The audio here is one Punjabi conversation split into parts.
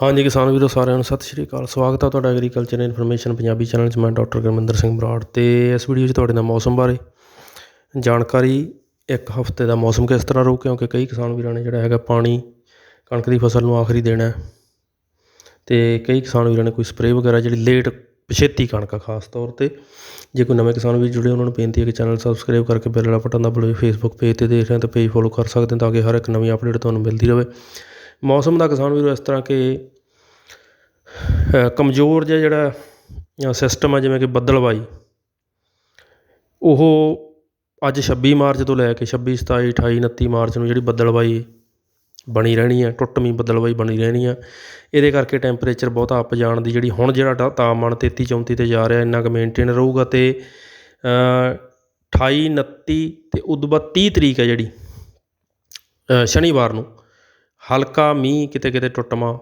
ਹਾਂਜੀ ਕਿਸਾਨ ਵੀਰੋ, ਸਾਰਿਆਂ ਨੂੰ ਸਤਿ ਸ਼੍ਰੀ ਅਕਾਲ। ਸਵਾਗਤ ਹੈ ਤੁਹਾਡਾ ਐਗਰੀਕਲਚਰ ਇਨਫੋਰਮੇਸ਼ਨ ਪੰਜਾਬੀ ਚੈਨਲ 'ਚ। ਮੈਂ ਡਾਕਟਰ ਗੁਰਮਿੰਦਰ ਸਿੰਘ ਬਰਾੜ ਤੇ ਇਸ ਵੀਡੀਓ 'ਚ ਤੁਹਾਡੇ ਨਾਲ ਮੌਸਮ ਬਾਰੇ ਜਾਣਕਾਰੀ ਇੱਕ ਹਫ਼ਤੇ ਦਾ ਮੌਸਮ ਕਿਸ ਤਰ੍ਹਾਂ ਰਹੂ ਕਿਉਂਕਿ ਕਈ ਕਿਸਾਨ ਵੀਰਾਂ ਨੇ ਜਿਹੜਾ ਹੈਗਾ ਪਾਣੀ, ਕਣਕ ਦੀ ਫਸਲ ਨੂੰ ਆਖਰੀ ਦੇਣਾ ਹੈ ਤੇ ਕਈ ਕਿਸਾਨ ਵੀਰਾਂ ਨੇ ਕੋਈ ਸਪਰੇਅ ਵਗੈਰਾ ਜਿਹੜੀ ਲੇਟ ਪਛੇਤੀ ਕਣਕ ਆ, ਖਾਸ ਤੌਰ ਤੇ। ਜੇ ਕੋਈ ਨਵੇਂ ਕਿਸਾਨ ਵੀਰ ਜੁੜੇ, ਉਹਨਾਂ ਨੂੰ ਬੇਨਤੀ ਹੈ ਕਿ ਚੈਨਲ ਸਬਸਕ੍ਰਾਈਬ ਕਰਕੇ ਬੈਲ ਵਾਲਾ ਬਟਨ ਦਬਾਓ ਫੇਸਬੁੱਕ ਪੇਜ ਤੇ ਦੇਖ ਰਹੇ ਹੋ ਤਾਂ ਪੇਜ ਫੋਲੋ ਕਰ ਸਕਦੇ ਹੋ, ਤਾਂ ਕਿ ਹਰ ਇੱਕ ਨਵੀਂ ਅਪਡੇਟ ਤੁਹਾਨੂੰ ਮਿਲਦੀ ਰਹੇ। ਮੌਸਮ ਦਾ ਕਿਸਾਨ ਵੀਰੋ ਇਸ ਤਰ੍ਹਾਂ ਕਿ ਕਮਜ਼ੋਰ ਜਿਹਾ ਜਿਹੜਾ ਸਿਸਟਮ ਆ ਜਿਵੇਂ ਕਿ ਬੱਦਲਵਾਈ। ਉਹ ਅੱਜ 26 ਮਾਰਚ ਤੋਂ ਲੈ ਕੇ 26 27 28 29 ਮਾਰਚ ਨੂੰ ਜਿਹੜੀ ਬੱਦਲਵਾਈ ਬਣੀ ਰਹਿਣੀ ਆ ਟੁੱਟਵੀਂ ਬੱਦਲਵਾਈ ਬਣੀ ਰਹਿਣੀ ਆ ਇਹਦੇ ਕਰਕੇ ਟੈਂਪਰੇਚਰ ਬਹੁਤਾ ਅੱਪ ਜਾਣ ਦੀ ਜਿਹੜੀ ਹੁਣ ਜਿਹੜਾ ਤਾ- ਤਾਪਮਾਨ 33 34 ਤੇ ਜਾ ਰਿਹਾ ਇੰਨਾ ਕੁ ਮੇਨਟੇਨ ਰਹੂਗਾ ਤੇ ਅ, 28 29 ਤੇ ਉਦੋਂ ਬਾਅਦ 30 ਤਰੀਕ ਹੈ ਜਿਹੜੀ ਸ਼ਨੀਵਾਰ ਨੂੰ। ਹਲਕਾ ਮੀਂਹ ਕਿਤੇ ਕਿਤੇ ਟੁੱਟਮਾ,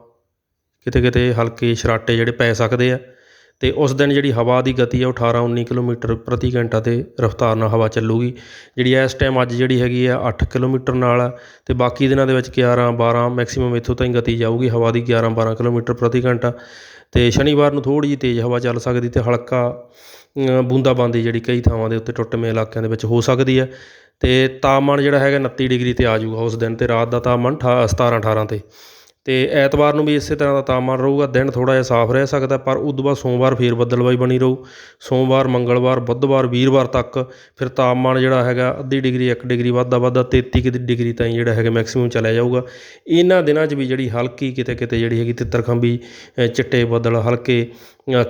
ਕਿਤੇ ਕਿਤੇ ਹਲਕੇ ਛਰਾਟੇ ਜਿਹੜੇ ਪੈ ਸਕਦੇ ਆ ਅਤੇ ਉਸ ਦਿਨ ਜਿਹੜੀ ਹਵਾ ਦੀ ਗਤੀ ਆ ਉਹ 18 19 ਕਿਲੋਮੀਟਰ ਪ੍ਰਤੀ ਘੰਟਾ ਤੇ ਰਫ਼ਤਾਰ ਨਾਲ ਹਵਾ ਚੱਲੂਗੀ। ਜਿਹੜੀ ਇਸ ਟਾਈਮ ਅੱਜ ਜਿਹੜੀ ਹੈਗੀ ਆ ਅੱਠ ਕਿਲੋਮੀਟਰ ਨਾਲ ਆ ਅਤੇ ਬਾਕੀ ਦਿਨਾਂ ਦੇ ਵਿੱਚ 11 12 ਮੈਕਸੀਮਮ ਇੱਥੋਂ ਤਾਈਂ ਗਤੀ ਜਾਊਗੀ। ਹਵਾ ਦੀ 11 12 ਕਿਲੋਮੀਟਰ ਪ੍ਰਤੀ ਘੰਟਾ। ਅਤੇ ਸ਼ਨੀਵਾਰ ਨੂੰ ਥੋੜ੍ਹੀ ਜਿਹੀ ਤੇਜ਼ ਹਵਾ ਚੱਲ ਸਕਦੀ ਅਤੇ ਹਲਕਾ ਬੂੰਦਾਬਾਂਦੀ ਜਿਹੜੀ ਕਈ ਥਾਵਾਂ ਦੇ ਉੱਤੇ ਟੁੱਟਵੇਂ ਇਲਾਕਿਆਂ ਦੇ ਵਿੱਚ ਹੋ ਸਕਦੀ ਹੈ ਅਤੇ ਤਾਪਮਾਨ ਜਿਹੜਾ ਹੈਗਾ 29 ਡਿਗਰੀ ਤੇ ਆ ਜੂਗਾ ਉਸ ਦਿਨ ਅਤੇ ਰਾਤ ਦਾ ਤਾਪਮਾਨ ਅਠਾ- 17 18 ਤੇ। ਅਤੇ ਐਤਵਾਰ ਨੂੰ ਵੀ ਇਸੇ ਤਰ੍ਹਾਂ ਦਾ ਤਾਪਮਾਨ ਰਹੂਗਾ ਦਿਨ ਥੋੜ੍ਹਾ ਜਿਹਾ ਸਾਫ਼ ਰਹਿ ਸਕਦਾ ਪਰ ਉਸ ਤੋਂ ਬਾਅਦ ਸੋਮਵਾਰ ਫਿਰ ਬੱਦਲਵਾਈ ਬਣੀ ਰਹੂ। ਸੋਮਵਾਰ ਮੰਗਲਵਾਰ ਬੁੱਧਵਾਰ ਵੀਰਵਾਰ ਤੱਕ ਫਿਰ ਤਾਪਮਾਨ ਜਿਹੜਾ ਹੈਗਾ ਅੱਧੀ ਡਿਗਰੀ ਇੱਕ ਡਿਗਰੀ ਵੱਧਦਾ ਵੱਧਦਾ 33 ਕੁ ਡਿਗਰੀ ਤਾਈਂ ਜਿਹੜਾ ਹੈਗਾ ਮੈਕਸੀਮਮ ਚਲਿਆ ਜਾਊਗਾ। ਇਹਨਾਂ ਦਿਨਾਂ 'ਚ ਵੀ ਜਿਹੜੀ ਹਲਕੀ ਕਿਤੇ ਕਿਤੇ ਜਿਹੜੀ ਹੈਗੀ ਤਿੱਤਰਖੰਬੀ ਅ, ਚਿੱਟੇ ਬੱਦਲ ਹਲਕੇ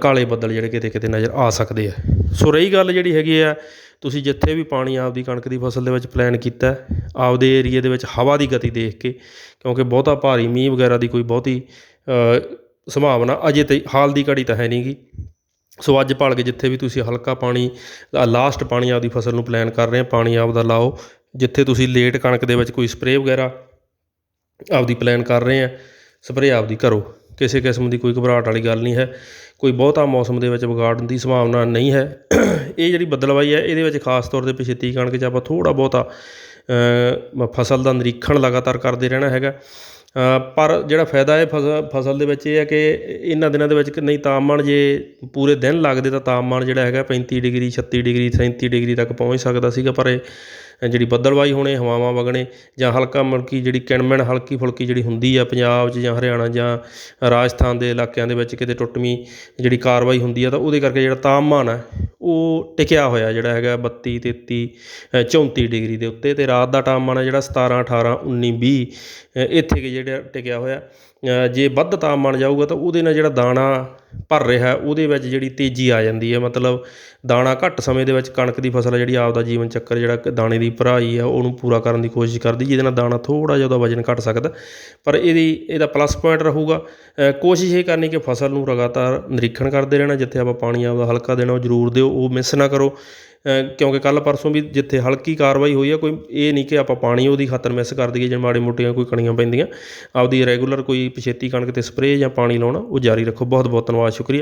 ਕਾਲੇ ਬੱਦਲ ਜਿਹੜੇ ਕਿਤੇ ਕਿਤੇ ਨਜ਼ਰ ਆ ਸਕਦੇ ਆ। ਸੋ ਰਹੀ ਗੱਲ ਜਿਹੜੀ ਹੈਗੀ ਆ ਤੁਸੀਂ ਜਿੱਥੇ ਵੀ ਪਾਣੀ ਆਪਦੀ ਕਣਕ ਦੀ ਫਸਲ ਦੇ ਵਿੱਚ ਪਲਾਨ ਕੀਤਾ ਆਪਦੇ ਏਰੀਏ ਦੇ ਵਿੱਚ ਹਵਾ ਦੀ ਗਤੀ ਦੇਖ ਕੇ ਕਿਉਂਕਿ ਬਹੁਤਾ ਭਾਰੀ ਮੀਂਹ ਵਗੈਰਾ ਦੀ ਕੋਈ ਬਹੁਤੀ ਸੰਭਾਵਨਾ ਅਜੇ ਤਾਂ ਹਾਲ ਦੀ ਘੜੀ ਤਾਂ ਹੈ ਨਹੀਂ ਗੀ ਸੋ ਅੱਜ ਭਲ ਕੇ ਜਿੱਥੇ ਵੀ ਤੁਸੀਂ ਹਲਕਾ ਪਾਣੀ ਲਾਸਟ ਪਾਣੀ ਆਪਦੀ ਫਸਲ ਨੂੰ ਪਲਾਨ ਕਰ ਰਹੇ ਆ ਪਾਣੀ ਆਪਦਾ ਲਾਓ। ਜਿੱਥੇ ਤੁਸੀਂ ਲੇਟ ਕਣਕ ਦੇ ਵਿੱਚ ਕੋਈ ਸਪਰੇਅ ਵਗੈਰਾ ਆਪਦੀ ਪਲਾਨ ਕਰ ਰਹੇ ਆ ਸਪਰੇਅ ਆਪਦੀ ਕਰੋ। ਕਿਸੇ ਕਿਸਮ ਦੀ ਕੋਈ ਘਬਰਾਹਟ ਵਾਲੀ ਗੱਲ ਨਹੀਂ ਹੈ। ਕੋਈ ਬਹੁਤਾ ਮੌਸਮ ਦੇ ਵਿੱਚ ਵਿਗਾੜਨ ਦੀ ਸੰਭਾਵਨਾ ਨਹੀਂ ਹੈ। ਇਹ ਜਿਹੜੀ ਬੱਦਲਵਾਈ ਹੈ, ਇਹਦੇ ਵਿੱਚ ਖਾਸ ਤੌਰ ਤੇ ਪਿਛੇਤੀ ਕਣਕ 'ਚ ਆਪਾਂ ਥੋੜਾ ਬਹੁਤਾ ਫਸਲ ਦਾ ਨਿਰੀਖਣ ਲਗਾਤਾਰ ਕਰਦੇ ਰਹਿਣਾ ਹੈਗਾ। ਪਰ ਜਿਹੜਾ ਫਾਇਦਾ ਹੈ ਫਸ, ਫਸਲ ਦੇ ਵਿੱਚ ਇਹ ਹੈ ਕਿ ਇਹਨਾਂ ਦਿਨਾਂ ਦੇ ਵਿੱਚ ਕਿ ਨਹੀਂ, ਤਾਪਮਾਨ ਜੇ ਪੂਰੇ ਦਿਨ ਲੱਗਦੇ ਤਾਂ ਤਾਪਮਾਨ ਜਿਹੜਾ ਹੈਗਾ 35 ਡਿਗਰੀ 36 ਡਿਗਰੀ 37 ਡਿਗਰੀ ਤੱਕ ਪਹੁੰਚ ਸਕਦਾ ਸੀਗਾ। ਪਰ ਇਹ ਜਿਹੜੀ ਬੱਦਲਵਾਈ ਹੋਣੇ, ਹਵਾਵਾਂ ਵਗਣੇ ਜਾਂ ਹਲਕਾ ਮਲਕੀ ਜਿਹੜੀ ਕਿਣਮਣ ਹਲਕੀ ਫੁਲਕੀ ਜਿਹੜੀ ਹੁੰਦੀ ਆ ਪੰਜਾਬ 'ਚ ਜਾਂ ਹਰਿਆਣਾ ਜਾਂ ਰਾਜਸਥਾਨ ਦੇ ਇਲਾਕਿਆਂ ਦੇ ਵਿੱਚ ਕਿਤੇ ਟੁੱਟਵੀਂ ਜਿਹੜੀ ਕਾਰਵਾਈ ਹੁੰਦੀ ਆ ਤਾਂ ਉਹਦੇ ਕਰਕੇ ਜਿਹੜਾ ਤਾਪਮਾਨ ਹੈ ਉਹ ਟਿਕਿਆ ਹੋਇਆ ਜਿਹੜਾ ਹੈਗਾ 32 33 ਅ, 34 ਡਿਗਰੀ ਦੇ ਉੱਤੇ ਅਤੇ ਰਾਤ ਦਾ ਤਾਪਮਾਨ ਹੈ ਜਿਹੜਾ 17 18 19 20 ਇੱਥੇ ਕਿ ਜਿਹੜਾ ਟਿਕਿਆ ਹੋਇਆ। ਜੇ ਵੱਧ ਤਾਪਮਾਨ ਜਾਊਗਾ ਤਾਂ ਉਹਦੇ ਨਾਲ ਜਿਹੜਾ ਦਾਣਾ ਭਰ ਰਿਹਾ ਉਹਦੇ ਵਿੱਚ ਜਿਹੜੀ ਤੇਜ਼ੀ ਆ ਜਾਂਦੀ ਹੈ। ਮਤਲਬ ਦਾਣਾ ਘੱਟ ਸਮੇਂ ਦੇ ਵਿੱਚ ਕਣਕ ਦੀ ਫਸਲ ਹੈ ਜਿਹੜੀ ਆਪਦਾ ਜੀਵਨ ਚੱਕਰ ਜਿਹੜਾ ਕਿ ਦਾਣੇ ਦੀ ਭਰਾਈ ਆ ਉਹਨੂੰ ਪੂਰਾ ਕਰਨ ਦੀ ਕੋਸ਼ਿਸ਼ ਕਰਦੀ ਜਿਹਦੇ ਨਾਲ ਦਾਣਾ ਥੋੜਾ ਜਿਹਾ ਉਹਦਾ ਵਜਨ ਘਟ ਸਕਦਾ। ਪਰ ਇਹਦੀ ਇਹਦਾ ਪਲੱਸ ਪੁਆਇੰਟ ਰਹੂਗਾ। ਕੋਸ਼ਿਸ਼ ਇਹ ਕਰਨੀ ਕਿ ਫਸਲ ਨੂੰ ਲਗਾਤਾਰ ਨਿਰੀਖਣ ਕਰਦੇ ਰਹਿਣਾ ਜਿੱਥੇ ਆਪਾਂ ਪਾਣੀ ਆਪਦਾ ਹਲਕਾ ਦੇਣਾ ਉਹ ਜ਼ਰੂਰ ਦਿਓ। ਉਹ ਮਿਸ ਨਾ ਕਰੋ। ਕਿਉਂਕਿ ਕੱਲ ਪਰਸੋਂ ਵੀ ਜਿੱਥੇ ਹਲਕੀ ਕਾਰਵਾਈ ਹੋਈ ਆ, ਕੋਈ ਇਹ ਨਹੀਂ ਕਿ ਆਪਾਂ ਪਾਣੀ ਉਹਦੀ ਖਾਤਰ ਮਿਸ ਕਰ ਦਈਏ, ਜਾਂ ਮਾੜੇ ਮੋਟੀਆਂ ਕੋਈ ਕਣੀਆਂ ਪੈਂਦੀਆਂ। ਆਪਦੀ ਰੈਗੂਲਰ ਕੋਈ ਪਛੇਤੀ ਕਣਕ ਤੇ ਸਪਰੇਅ ਜਾਂ ਪਾਣੀ ਲਾਉਣਾ, ਉਹ ਜਾਰੀ ਰੱਖੋ। ਬਹੁਤ ਬਹੁਤ ਧੰਨਵਾਦ, ਸ਼ੁਕਰੀਆ।